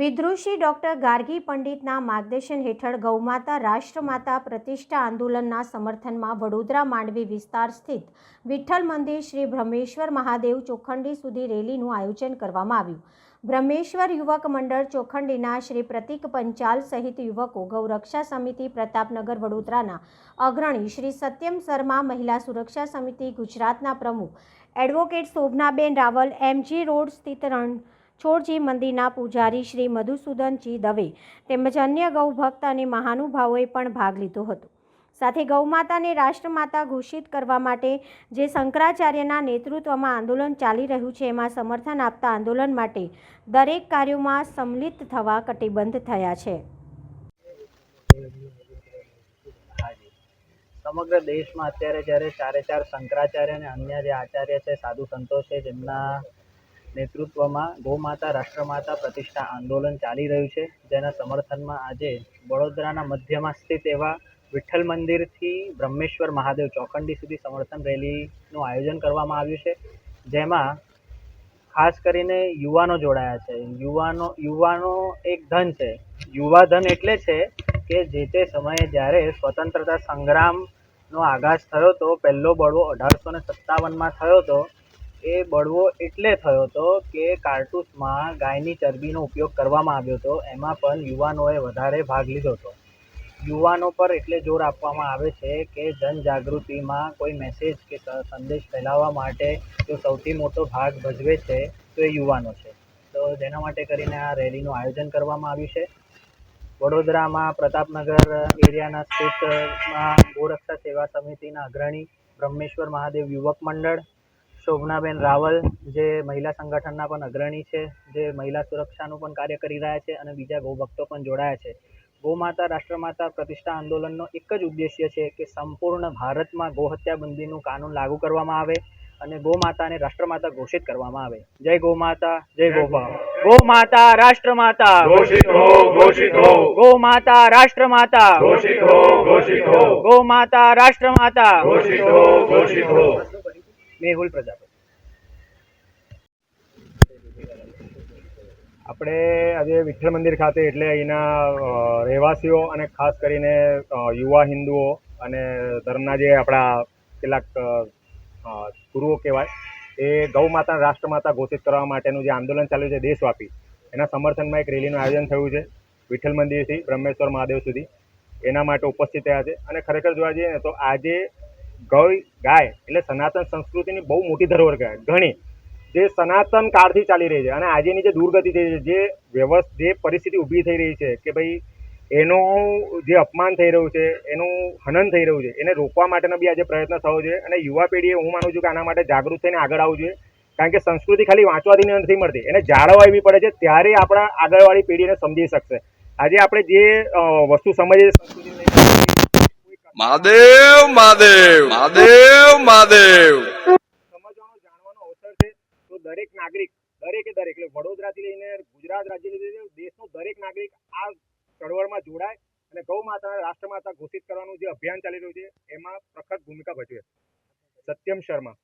વિદ્રુષી doctor Gargi પંડિતના માર્ગદર્શન હેઠળ ગૌમાતા રાષ્ટ્રમાતા પ્રતિષ્ઠા આંદોલનના સમર્થનમાં વડોદરા માંડવી વિસ્તાર સ્થિત વિઠ્ઠલ મંદિર શ્રી બ્રહ્મેશ્વર મહાદેવ ચોખંડી સુધી રેલીનું આયોજન કરવામાં આવ્યું. બ્રહ્મેશ્વર યુવક મંડળ ચોખંડીના શ્રી પ્રતિક પંચાલ સહિત યુવકો ગૌરક્ષા સમિતિ પ્રતાપનગર વડોદરાના અગ્રણી શ્રી સત્યમ શર્મા મહિલા સુરક્ષા સમિતિ ગુજરાતના પ્રમુખ advocate Shobhanaben Raval MG road સ્થિત રણછોડજી મંદિરના પૂજારી શ્રી મધુસૂદનજી દવે તેમજ અન્ય ગૌભક્ત અને મહાનુભાવોએ પણ ભાગ લીધો હતો. સાથે ગૌમાતાને રાષ્ટ્રમાતા ઘોષિત કરવા માટે જે શંકરાચાર્યના નેતૃત્વમાં આંદોલન ચાલી રહ્યું છે, એમાં સમર્થન આપતા આંદોલન માટે દરેક કાર્યોમાં સંમિલિત થવા કટિબદ્ધ થયા છે. સમગ્ર દેશમાં અત્યારે જ્યારે ચારે ચાર શંકરાચાર્ય અને અન્ય જે આચાર્ય છે, સાધુ સંતો છે, જેમના નેતૃત્વમાં ગૌમાતા, રાષ્ટ્રમાતા પ્રતિષ્ઠા આંદોલન ચાલી રહ્યું છે. જેના સમર્થનમાં આજે વડોદરાના મધ્યમાં સ્થિત એવા વિઠ્ઠલ મંદિરથી બ્રહ્મેશ્વર મહાદેવ ચોખંડી સુધી સમર્થન રેલીનું આયોજન કરવામાં આવ્યું છે. જેમાં ખાસ કરીને યુવાનો જોડાયા છે. યુવાનો યુવાનો એક ધન છે. યુવા ધન એટલે છે કે જે તે સમયે જ્યારે સ્વતંત્રતા સંગ્રામનો આગાજ થયો તો પહેલો બળવો અઢારસો ને સત્તાવનમાં થયો તો એ બળવો એટલે થયો હતો કે કારતૂસમાં ગાયની ચરબીનો ઉપયોગ કરવામાં આવ્યો હતો. એમાં પણ યુવાનોએ વધારે ભાગ લીધો હતો. યુવાનો પર એટલે જોર આપવામાં આવે છે કે જનજાગૃતિમાં કોઈ મેસેજ કે સંદેશ ફેલાવવા માટે જો સૌથી મોટો ભાગ ભજવે છે, તો એ યુવાનો છે. તો જેના માટે કરીને આ રેલીનું આયોજન કરવામાં આવ્યું છે. વડોદરામાં પ્રતાપનગર એરિયાના સ્થિતમાં ગોરક્ષા સેવા સમિતિના અગ્રણી બ્રહ્મેશ્વર મહાદેવ યુવક મંડળ શોભનાબેન રાવલ જે મહિલા સંગઠનના પણ અગ્રણી છે જે મહિલા સુરક્ષાનું પણ કાર્ય કરી રહ્યા છે અને બીજા ગૌભક્તો પણ જોડાયા છે. ગૌમાતા રાષ્ટ્રમાતા પ્રતિષ્ઠા આંદોલનનો એક જ ઉદ્દેશ્ય છે કે સંપૂર્ણ ભારતમાં ગૌહત્યા બંધીનું કાનૂન લાગુ કરવામાં આવે અને ગૌમાતાને રાષ્ટ્રમાતા ઘોષિત કરવામાં આવે. જય ગૌમાતા જય ગોભા ગૌમાતા રાષ્ટ્રમાતા. ઘોષિત હો ગૌમાતા રાષ્ટ્રમાતા. ગૌમાતા રાષ્ટ્રમાતા. મેહુલ પ્રજાપતિ. આપણે આજે વિઠ્ઠલ મંદિર ખાતે એટલે અહીંના રહેવાસીઓ અને ખાસ કરીને યુવા હિન્દુઓ અને ધર્મના જે આપણા કેટલાક ગુરુઓ કહેવાય, એ ગૌ માતા રાષ્ટ્રમાતા ઘોષિત કરવા માટેનું જે આંદોલન ચાલ્યું છે દેશવ્યાપી, એના સમર્થનમાં એક રેલીનું આયોજન થયું છે વિઠ્ઠલ મંદિરથી બ્રહ્મેશ્વર મહાદેવ સુધી. એના માટે ઉપસ્થિત થયા છે. અને ખરેખર જોવા જઈએ ને તો આજે ગૌ ગાય, એટલે સનાતન સંસ્કૃતિની બહુ મોટી ધરોહર કહેવાય. ઘણી. જે સનાતન કાળથી ચાલી રહી છે અને આજેની જે દુર્ગતિ થઈ છે, જે વ્યવસ્થ જે પરિસ્થિતિ ઊભી થઈ રહી છે કે ભાઈ એનું જે અપમાન થઈ રહ્યું છે, એનું હનન થઈ રહ્યું છે, એને રોકવા માટેનો બી આજે પ્રયત્ન થવો જોઈએ અને યુવા પેઢીએ હું માનું છું કે આના માટે જાગૃત થઈને આગળ આવવું જોઈએ. કારણ કે સંસ્કૃતિ ખાલી વાંચવાથી નથી મળતી. એને જાળવવા એવી પડે છે, ત્યારે આપણા આગળવાળી પેઢીને સમજી શકશે. આજે આપણે જે વસ્તુ સમજીએ છીએ મહાદેવ મહાદેવ મહાદેવ મહાદેવ. સમજવાનો જાણવાનો અવસર છે તો દરેક નાગરિક, દરેકે દરેક, એટલે વડોદરાથી લઈને ગુજરાત રાજ્યથી લઈને દેશનો દરેક નાગરિક આ ચળવળમાં જોડાય અને ગૌ માતા રાષ્ટ્રમાતા ઘોષિત કરવાનું જે અભિયાન ચાલી રહ્યું છે, એમાં પ્રખર ભૂમિકા ભજવે સત્યમ શર્મા.